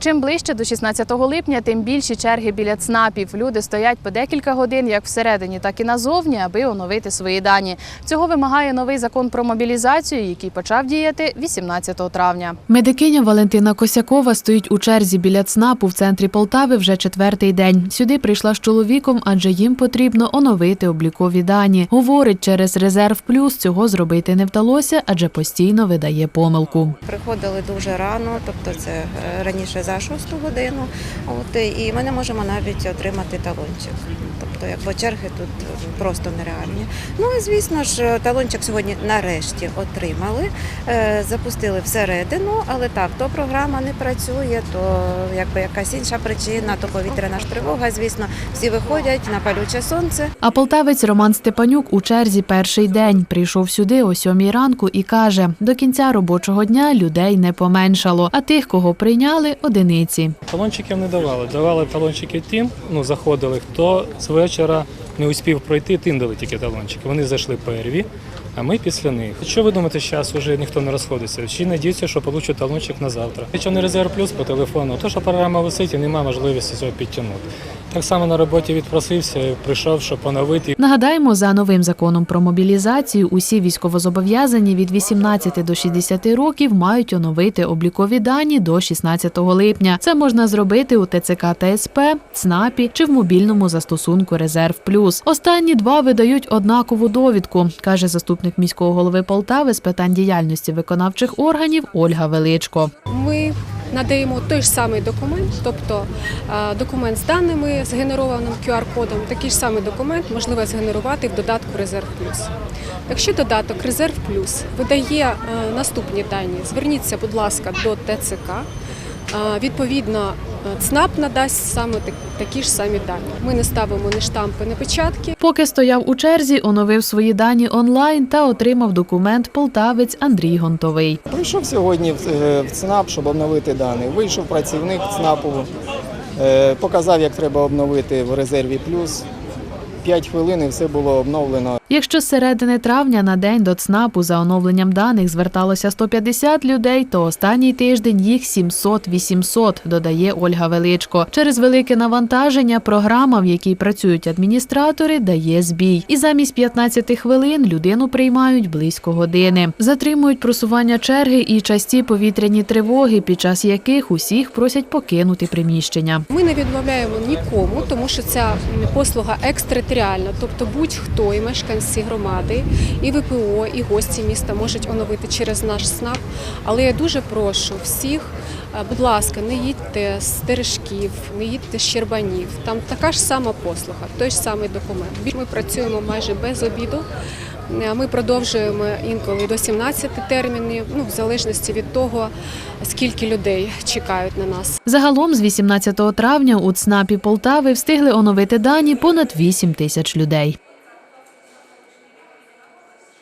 Чим ближче до 16 липня, тим більші черги біля ЦНАПів. Люди стоять по декілька годин як всередині, так і назовні, аби оновити свої дані. Цього вимагає новий закон про мобілізацію, який почав діяти 18 травня. Медикиня Валентина Косякова стоїть у черзі біля ЦНАПу в центрі Полтави вже четвертий день. Сюди прийшла з чоловіком, адже їм потрібно оновити облікові дані. Говорить, через резерв плюс цього зробити не вдалося, адже постійно видає помилку. Приходили дуже рано, тобто це е, раніше за 6 годину. От і ми не можемо навіть отримати талончик. Тобто, якби черги тут е, просто нереальні. Ну і звісно ж, талончик сьогодні нарешті отримали, е, запустили всередину, але так, то програма не працює, то якби якась інша причина, то повітряна ж тривога. Звісно, всі виходять на палюче сонце. А полтавець Роман Степанюк у черзі перший день прийшов сюди о сьомій ранку і каже: до кінця робочого дня людей не поменшало, а тих, кого прийняли, одиниці. Талончиків не давали. Давали талончики тим, ну заходили, хто з вечора не успів пройти, тим дали тільки талончики. Вони зайшли перві, а ми після них. Що ви думаєте, зараз вже ніхто не розходиться? Чи надіються, що получу талончик на завтра. Якщо не резерв плюс по телефону, то що програма висить і немає можливості цього підтягнути. Так само на роботі відпросився, прийшов, щоб поновити. Нагадаємо, за новим законом про мобілізацію усі військовозобов'язані від 18 до 60 років мають оновити облікові дані до 16 липня. Це можна зробити у ТЦК та СП, ЦНАПі чи в мобільному застосунку Резерв Плюс. Останні два видають однакову довідку, каже заступник міського голови Полтави з питань діяльності виконавчих органів Ольга Величко. ми надаємо той ж самий документ, тобто е, документ з даними, згенерованим QR-кодом. Такий ж самий документ можливо згенерувати в додатку Резерв Плюс. Якщо додаток Резерв Плюс видає е, наступні дані, зверніться, будь ласка, до ТЦК. Е, Відповідно, ЦНАП надасть саме такі ж самі дані. Ми не ставимо ні штампи, ні печатки. Поки стояв у черзі, оновив свої дані онлайн та отримав документ полтавець Андрій Гонтовий. Прийшов сьогодні в е, ЦНАП, щоб обновити дані. Вийшов працівник ЦНАПу, е, показав, як треба обновити в резерві плюс. П'ять хвилин і все було обновлено. Якщо з середини травня на день до ЦНАПу за оновленням даних зверталося 150 людей, то останній тиждень їх 700-800, додає Ольга Величко. Через велике навантаження програма, в якій працюють адміністратори, дає збій. І замість 15 хвилин людину приймають близько години. Затримують просування черги і часті повітряні тривоги, під час яких усіх просять покинути приміщення. Ми не відмовляємо нікому, тому що ця послуга екстериторіальна, тобто будь-хто і мешканці громади, і ВПО, і гості міста можуть оновити через наш СНАП. Але я дуже прошу всіх, е, будь ласка, не їдьте з Терешків, не їдьте з Щербанів. Там така ж сама послуга, той ж самий документ. Ми працюємо майже без обіду. Е, Ми продовжуємо інколи до 17 термінів, ну в залежності від того, скільки людей чекають на нас. Загалом з 18 травня у ЦНАПі Полтави встигли оновити дані понад 8 тисяч людей.